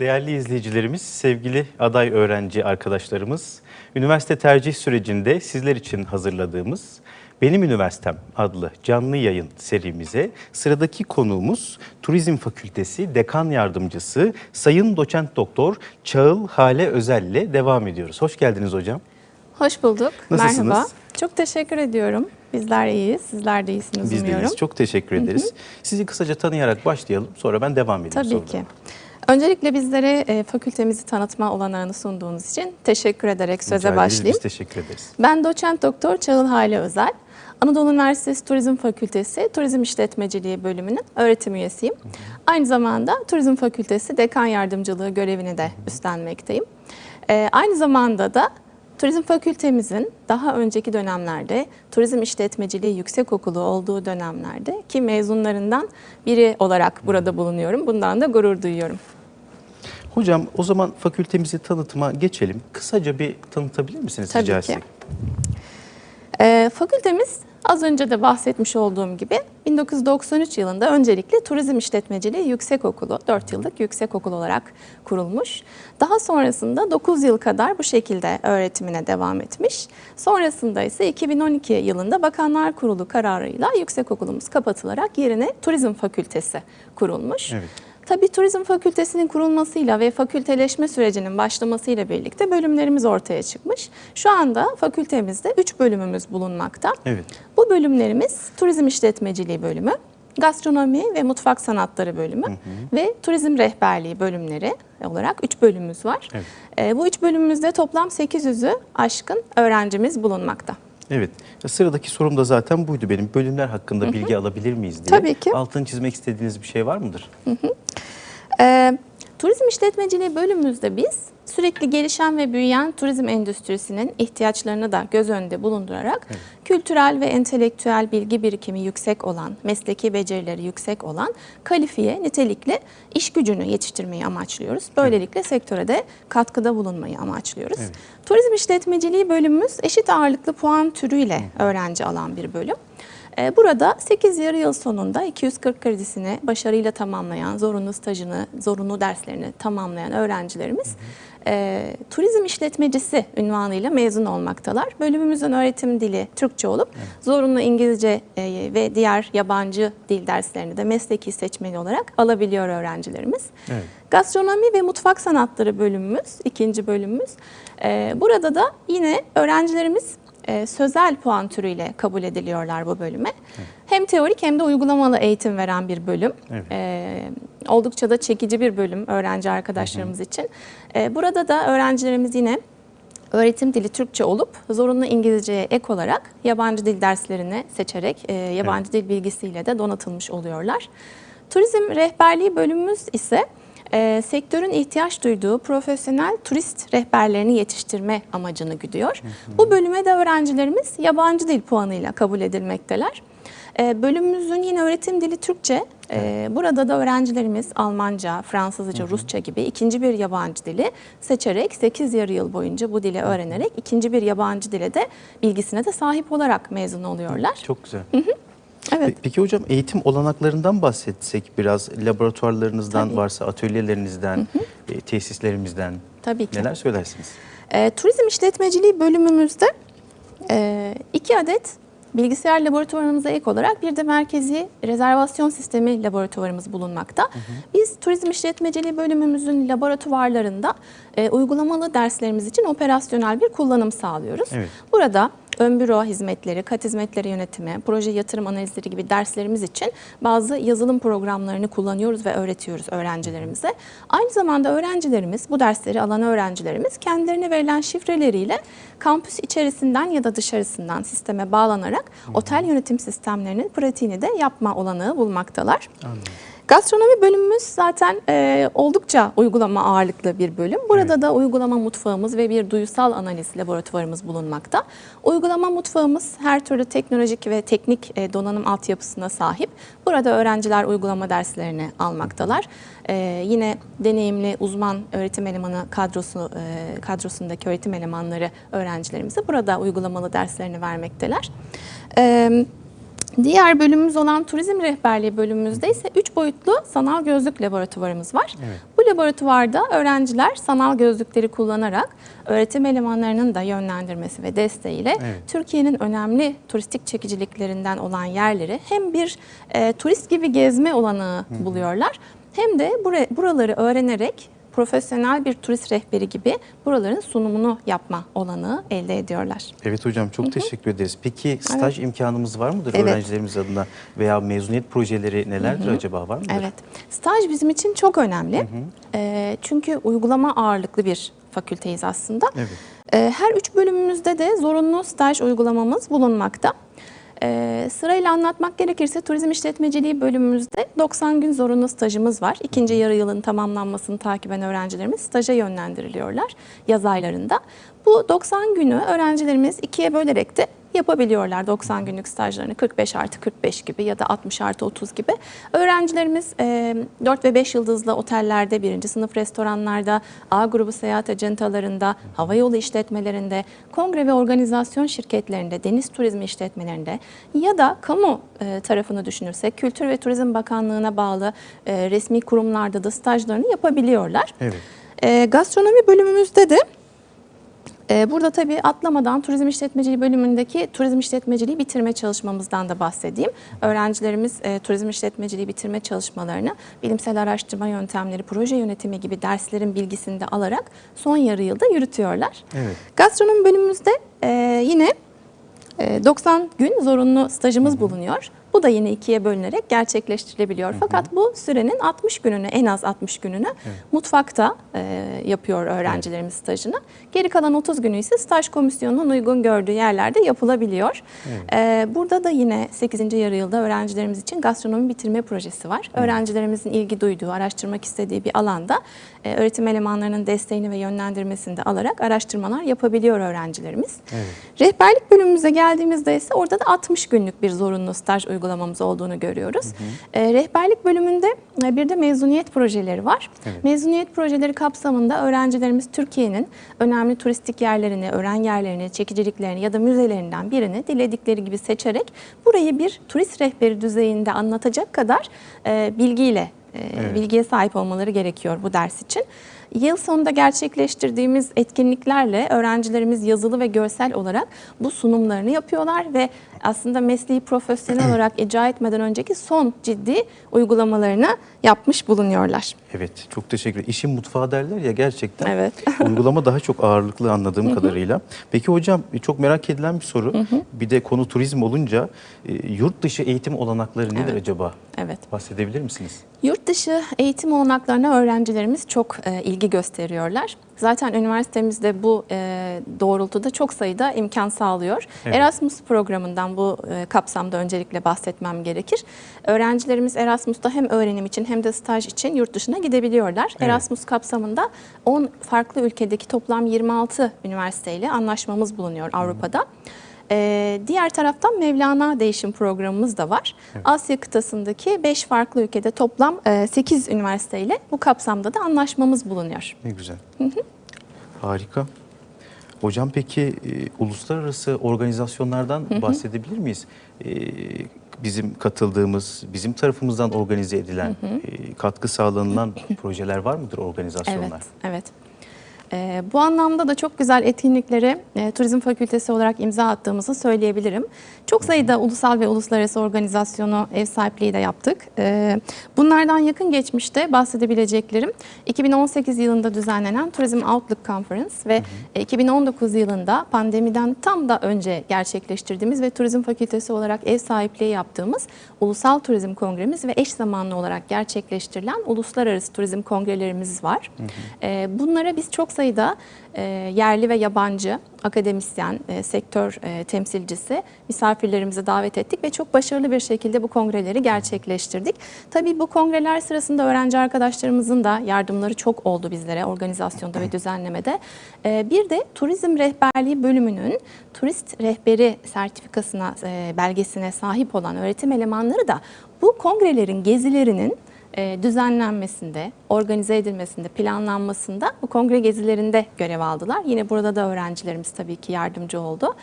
Değerli izleyicilerimiz, sevgili aday öğrenci arkadaşlarımız, üniversite tercih sürecinde sizler için hazırladığımız Benim Üniversitem adlı canlı yayın serimize sıradaki konuğumuz Turizm Fakültesi Dekan Yardımcısı Sayın Doçent Doktor Çağıl Hale Özel ile devam ediyoruz. Hoş geldiniz hocam. Hoş bulduk. Nasılsınız? Merhaba. Çok teşekkür ediyorum. Bizler iyiyiz. Sizler de iyisiniz Biz de umuyorum. iyiyiz. Çok teşekkür ederiz. Sizi kısaca tanıyarak başlayalım. Sonra ben devam edeyim Tabii sorularıma. ki. Öncelikle bizlere e, fakültemizi tanıtma olanağını sunduğunuz için teşekkür ederek söze Rica başlayayım. Biz teşekkür ederiz. Ben doçent doktor Çağıl Hale Özel. Anadolu Üniversitesi Turizm Fakültesi Turizm İşletmeciliği bölümünün öğretim üyesiyim. Aynı zamanda Turizm Fakültesi Dekan Yardımcılığı görevini de üstlenmekteyim. Ee, aynı zamanda da Turizm Fakültemizin daha önceki dönemlerde Turizm İşletmeciliği Yüksekokulu olduğu dönemlerde ki mezunlarından biri olarak burada bulunuyorum. Bundan da gurur duyuyorum. Hocam o zaman fakültemizi tanıtıma geçelim. Kısaca bir tanıtabilir misiniz Tabii rica ki. etsek? Ee, fakültemiz az önce de bahsetmiş olduğum gibi 1993 yılında öncelikle Turizm İşletmeciliği Yüksekokulu, 4 yıllık yüksekokul olarak kurulmuş. Daha sonrasında 9 yıl kadar bu şekilde öğretimine devam etmiş. Sonrasında ise 2012 yılında Bakanlar Kurulu kararıyla yüksekokulumuz kapatılarak yerine Turizm Fakültesi kurulmuş. Evet. Tabii turizm fakültesinin kurulmasıyla ve fakülteleşme sürecinin başlamasıyla birlikte bölümlerimiz ortaya çıkmış. Şu anda fakültemizde 3 bölümümüz bulunmakta. Evet. Bu bölümlerimiz turizm işletmeciliği bölümü, gastronomi ve mutfak sanatları bölümü ve turizm rehberliği bölümleri olarak 3 bölümümüz var. Evet. Ee, bu 3 bölümümüzde toplam 800'ü aşkın öğrencimiz bulunmakta. Evet. Sıradaki sorum da zaten buydu benim. Bölümler hakkında bilgi alabilir miyiz diye. Tabii ki. Altını çizmek istediğiniz bir şey var mıdır? Ee, turizm işletmeciliği bölümümüzde biz sürekli gelişen ve büyüyen turizm endüstrisinin ihtiyaçlarını da göz önünde bulundurarak kültürel ve entelektüel bilgi birikimi yüksek olan, mesleki becerileri yüksek olan kalifiye, nitelikli iş gücünü yetiştirmeyi amaçlıyoruz. Böylelikle sektöre de katkıda bulunmayı amaçlıyoruz. Evet. Turizm işletmeciliği bölümümüz eşit ağırlıklı puan türüyle öğrenci alan bir bölüm. Ee, Burada 8 yarı yıl sonunda 240 kredisini başarıyla tamamlayan, zorunlu stajını, zorunlu derslerini tamamlayan öğrencilerimiz e, turizm işletmecisi ünvanıyla mezun olmaktalar. Bölümümüzün öğretim dili Türkçe olup zorunlu İngilizce e, ve diğer yabancı dil derslerini de mesleki seçmeli olarak alabiliyor öğrencilerimiz. Evet. Gastronomi ve mutfak sanatları bölümümüz, ikinci bölümümüz. Ee, burada da yine öğrencilerimiz e, sözel puan türüyle kabul ediliyorlar bu bölüme. Hem teorik hem de uygulamalı eğitim veren bir bölüm. Evet. Ee, oldukça da çekici bir bölüm öğrenci arkadaşlarımız için. Ee, burada da öğrencilerimiz yine öğretim dili Türkçe olup zorunlu İngilizceye ek olarak yabancı dil derslerini seçerek e, yabancı dil bilgisiyle de donatılmış oluyorlar. Turizm rehberliği bölümümüz ise e, sektörün ihtiyaç duyduğu profesyonel turist rehberlerini yetiştirme amacını güdüyor. Bu bölüme de öğrencilerimiz yabancı dil puanıyla kabul edilmekteler. E, bölümümüzün yine öğretim dili Türkçe. E, burada da öğrencilerimiz Almanca, Fransızca, Rusça gibi ikinci bir yabancı dili seçerek 8 yarı yıl boyunca bu dili öğrenerek ikinci bir yabancı dile de bilgisine de sahip olarak mezun oluyorlar. Çok güzel. Evet. Pe- Peki hocam eğitim olanaklarından bahsetsek biraz laboratuvarlarınızdan Tabii. varsa atölyelerinizden, e, tesislerimizden Tabii ki. neler söylersiniz? E, turizm işletmeciliği bölümümüzde e, iki adet bilgisayar laboratuvarımıza ek olarak bir de merkezi rezervasyon sistemi laboratuvarımız bulunmakta. Biz turizm işletmeciliği bölümümüzün laboratuvarlarında e, uygulamalı derslerimiz için operasyonel bir kullanım sağlıyoruz. Evet. Burada ön büro hizmetleri, kat hizmetleri yönetimi, proje yatırım analizleri gibi derslerimiz için bazı yazılım programlarını kullanıyoruz ve öğretiyoruz öğrencilerimize. Aynı zamanda öğrencilerimiz, bu dersleri alan öğrencilerimiz kendilerine verilen şifreleriyle kampüs içerisinden ya da dışarısından sisteme bağlanarak otel yönetim sistemlerinin pratiğini de yapma olanağı bulmaktalar. Anladım. Gastronomi bölümümüz zaten e, oldukça uygulama ağırlıklı bir bölüm. Burada da uygulama mutfağımız ve bir duysal analiz laboratuvarımız bulunmakta. Uygulama mutfağımız her türlü teknolojik ve teknik e, donanım altyapısına sahip. Burada öğrenciler uygulama derslerini almaktalar. E, yine deneyimli uzman öğretim elemanı kadrosu e, kadrosundaki öğretim elemanları öğrencilerimize burada uygulamalı derslerini vermekteler. E, Diğer bölümümüz olan turizm rehberliği bölümümüzde ise 3 boyutlu sanal gözlük laboratuvarımız var. Evet. Bu laboratuvarda öğrenciler sanal gözlükleri kullanarak öğretim elemanlarının da yönlendirmesi ve desteğiyle Evet. Türkiye'nin önemli turistik çekiciliklerinden olan yerleri hem bir e, turist gibi gezme olanağı buluyorlar hem de bura- buraları öğrenerek profesyonel bir turist rehberi gibi buraların sunumunu yapma olanağı elde ediyorlar. Evet hocam çok teşekkür ederiz. Peki staj imkanımız var mıdır Evet. öğrencilerimiz adına veya mezuniyet projeleri nelerdir acaba var mıdır? Evet. Staj bizim için çok önemli. Ee, çünkü uygulama ağırlıklı bir fakülteyiz aslında. Evet. Ee, her üç bölümümüzde de zorunlu staj uygulamamız bulunmakta. Ee, sırayla anlatmak gerekirse turizm işletmeciliği bölümümüzde 90 gün zorunlu stajımız var. İkinci yarı yılın tamamlanmasını takiben öğrencilerimiz staja yönlendiriliyorlar yaz aylarında. Bu 90 günü öğrencilerimiz ikiye bölerek de yapabiliyorlar 90 günlük stajlarını 45 artı 45 gibi ya da 60 artı 30 gibi. Öğrencilerimiz e, 4 ve 5 yıldızlı otellerde, birinci sınıf restoranlarda, A grubu seyahat ajantalarında, havayolu işletmelerinde, kongre ve organizasyon şirketlerinde, deniz turizmi işletmelerinde ya da kamu e, tarafını düşünürsek Kültür ve Turizm Bakanlığı'na bağlı e, resmi kurumlarda da stajlarını yapabiliyorlar. Evet. E, gastronomi bölümümüzde de e, burada tabii atlamadan turizm işletmeciliği bölümündeki turizm işletmeciliği bitirme çalışmamızdan da bahsedeyim. Öğrencilerimiz e, turizm işletmeciliği bitirme çalışmalarını bilimsel araştırma yöntemleri, proje yönetimi gibi derslerin bilgisini de alarak son yarı yılda yürütüyorlar. Evet. Gastronomi bölümümüzde e, yine e, 90 gün zorunlu stajımız bulunuyor. Bu da yine ikiye bölünerek gerçekleştirilebiliyor. Fakat bu sürenin 60 gününü, en az 60 gününü mutfakta e, yapıyor öğrencilerimiz stajını. Geri kalan 30 günü ise staj komisyonunun uygun gördüğü yerlerde yapılabiliyor. E, burada da yine 8. yarı yılda öğrencilerimiz için gastronomi bitirme projesi var. Öğrencilerimizin ilgi duyduğu, araştırmak istediği bir alanda e, öğretim elemanlarının desteğini ve yönlendirmesini de alarak araştırmalar yapabiliyor öğrencilerimiz. Rehberlik bölümümüze geldiğimizde ise orada da 60 günlük bir zorunlu staj uygulamamız olduğunu görüyoruz. E, rehberlik bölümünde e, bir de mezuniyet projeleri var. Evet. Mezuniyet projeleri kapsamında öğrencilerimiz Türkiye'nin önemli turistik yerlerini, öğren yerlerini, çekiciliklerini ya da müzelerinden birini diledikleri gibi seçerek burayı bir turist rehberi düzeyinde anlatacak kadar e, bilgiyle e, Evet. bilgiye sahip olmaları gerekiyor bu ders için. Yıl sonunda gerçekleştirdiğimiz etkinliklerle öğrencilerimiz yazılı ve görsel olarak bu sunumlarını yapıyorlar ve aslında mesleği profesyonel olarak icra etmeden önceki son ciddi uygulamalarını yapmış bulunuyorlar. Evet çok teşekkür ederim. İşin mutfağı derler ya gerçekten. Evet. Uygulama daha çok ağırlıklı anladığım kadarıyla. Peki hocam çok merak edilen bir soru. Bir de konu turizm olunca e, yurt dışı eğitim olanakları nedir Evet. acaba? Evet. Bahsedebilir misiniz? Yurt dışı eğitim olanaklarına öğrencilerimiz çok e, ilgi gösteriyorlar. Zaten üniversitemizde bu e, doğrultuda çok sayıda imkan sağlıyor. Evet. Erasmus programından bu e, kapsamda öncelikle bahsetmem gerekir. Öğrencilerimiz Erasmus'ta hem öğrenim için hem de staj için yurt dışına gidebiliyorlar. Evet. Erasmus kapsamında 10 farklı ülkedeki toplam 26 üniversiteyle anlaşmamız bulunuyor Avrupa'da. Ee, diğer taraftan Mevlana Değişim programımız da var. Asya kıtasındaki 5 farklı ülkede toplam 8 üniversiteyle bu kapsamda da anlaşmamız bulunuyor. Ne güzel. Harika. Hocam peki e, uluslararası organizasyonlardan bahsedebilir miyiz? E, bizim katıldığımız, bizim tarafımızdan organize edilen, e, katkı sağlanılan projeler var mıdır organizasyonlar? Evet, evet. Ee, bu anlamda da çok güzel etkinliklere e, Turizm Fakültesi olarak imza attığımızı söyleyebilirim. Çok sayıda ulusal ve uluslararası organizasyonu ev sahipliği de yaptık. Ee, bunlardan yakın geçmişte bahsedebileceklerim 2018 yılında düzenlenen Turizm Outlook Conference ve e, 2019 yılında pandemiden tam da önce gerçekleştirdiğimiz ve Turizm Fakültesi olarak ev sahipliği yaptığımız Ulusal Turizm Kongremiz ve eş zamanlı olarak gerçekleştirilen uluslararası turizm kongrelerimiz var. Ee, bunlara biz çok sayıda e, yerli ve yabancı akademisyen, e, sektör e, temsilcisi misafirlerimizi davet ettik ve çok başarılı bir şekilde bu kongreleri gerçekleştirdik. Tabii bu kongreler sırasında öğrenci arkadaşlarımızın da yardımları çok oldu bizlere organizasyonda ve düzenlemede. E, bir de turizm rehberliği bölümünün turist rehberi sertifikasına, e, belgesine sahip olan öğretim elemanları da bu kongrelerin gezilerinin e, düzenlenmesinde, organize edilmesinde, planlanmasında bu kongre gezilerinde görev aldılar. Yine burada da öğrencilerimiz tabii ki yardımcı oldu.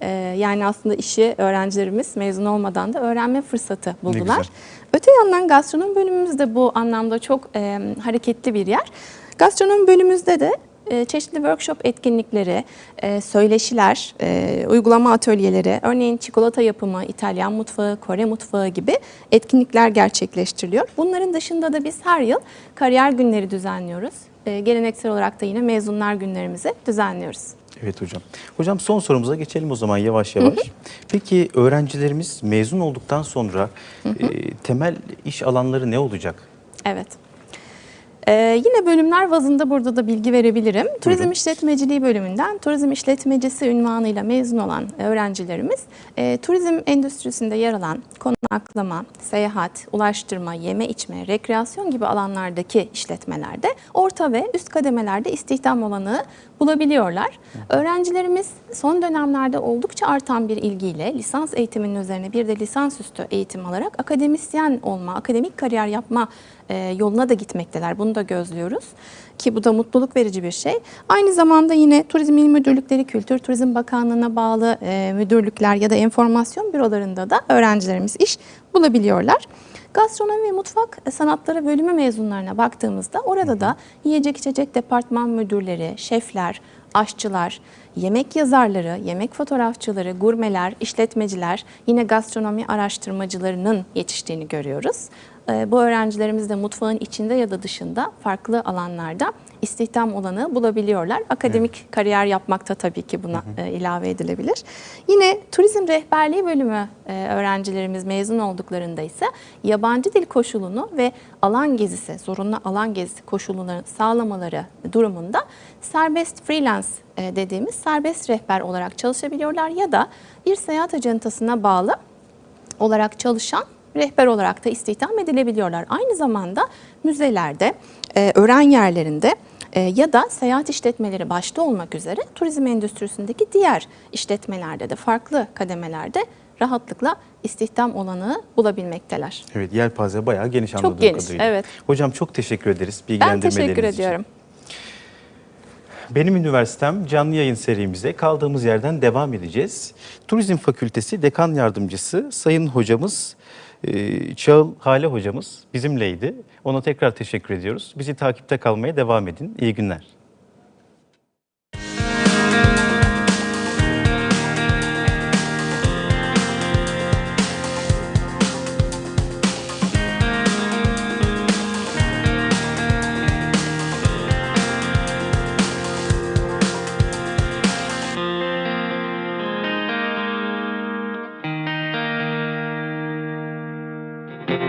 E, yani aslında işi öğrencilerimiz mezun olmadan da öğrenme fırsatı buldular. Öte yandan gastronomi bölümümüz de bu anlamda çok e, hareketli bir yer. Gastronomi bölümümüzde de çeşitli workshop etkinlikleri, e, söyleşiler, e, uygulama atölyeleri, örneğin çikolata yapımı, İtalyan mutfağı, Kore mutfağı gibi etkinlikler gerçekleştiriliyor. Bunların dışında da biz her yıl kariyer günleri düzenliyoruz. E, geleneksel olarak da yine mezunlar günlerimizi düzenliyoruz. Evet hocam. Hocam son sorumuza geçelim o zaman yavaş yavaş. Peki öğrencilerimiz mezun olduktan sonra e, temel iş alanları ne olacak? Evet. Ee, yine bölümler bazında burada da bilgi verebilirim. Turizm Buyurun. İşletmeciliği bölümünden turizm işletmecisi ünvanıyla mezun olan öğrencilerimiz e, turizm endüstrisinde yer alan konaklama, seyahat, ulaştırma, yeme içme, rekreasyon gibi alanlardaki işletmelerde orta ve üst kademelerde istihdam olanağı bulabiliyorlar. Öğrencilerimiz son dönemlerde oldukça artan bir ilgiyle lisans eğitiminin üzerine bir de lisansüstü eğitim alarak akademisyen olma, akademik kariyer yapma yoluna da gitmekteler. Bunu da gözlüyoruz ki bu da mutluluk verici bir şey. Aynı zamanda yine Turizm İl Müdürlükleri, Kültür Turizm Bakanlığı'na bağlı e, müdürlükler ya da enformasyon bürolarında da öğrencilerimiz iş bulabiliyorlar. Gastronomi ve mutfak sanatları bölümü mezunlarına baktığımızda orada da yiyecek içecek departman müdürleri, şefler, aşçılar, yemek yazarları, yemek fotoğrafçıları, gurmeler, işletmeciler, yine gastronomi araştırmacılarının yetiştiğini görüyoruz. Ee, Bu öğrencilerimiz de mutfağın içinde ya da dışında farklı alanlarda istihdam olanı bulabiliyorlar. Akademik kariyer yapmakta tabii ki buna e, ilave edilebilir. Yine turizm rehberliği bölümü e, öğrencilerimiz mezun olduklarında ise yabancı dil koşulunu ve alan gezisi, zorunlu alan gezisi koşulunu sağlamaları durumunda serbest freelance e, dediğimiz serbest rehber olarak çalışabiliyorlar ya da bir seyahat ajantasına bağlı olarak çalışan rehber olarak da istihdam edilebiliyorlar. Aynı zamanda müzelerde, e, öğren yerlerinde e, ya da seyahat işletmeleri başta olmak üzere turizm endüstrisindeki diğer işletmelerde de farklı kademelerde rahatlıkla istihdam olanağı bulabilmekteler. Evet yelpaze bayağı geniş anladığım geniş, kadarıyla. evet. Hocam çok teşekkür ederiz Ben bilgilendirmeleriniz teşekkür için. Benim üniversitem canlı yayın serimize kaldığımız yerden devam edeceğiz. Turizm Fakültesi Dekan Yardımcısı Sayın Hocamız e, Çağıl Hale Hocamız bizimleydi. Ona tekrar teşekkür ediyoruz. Bizi takipte kalmaya devam edin. İyi günler.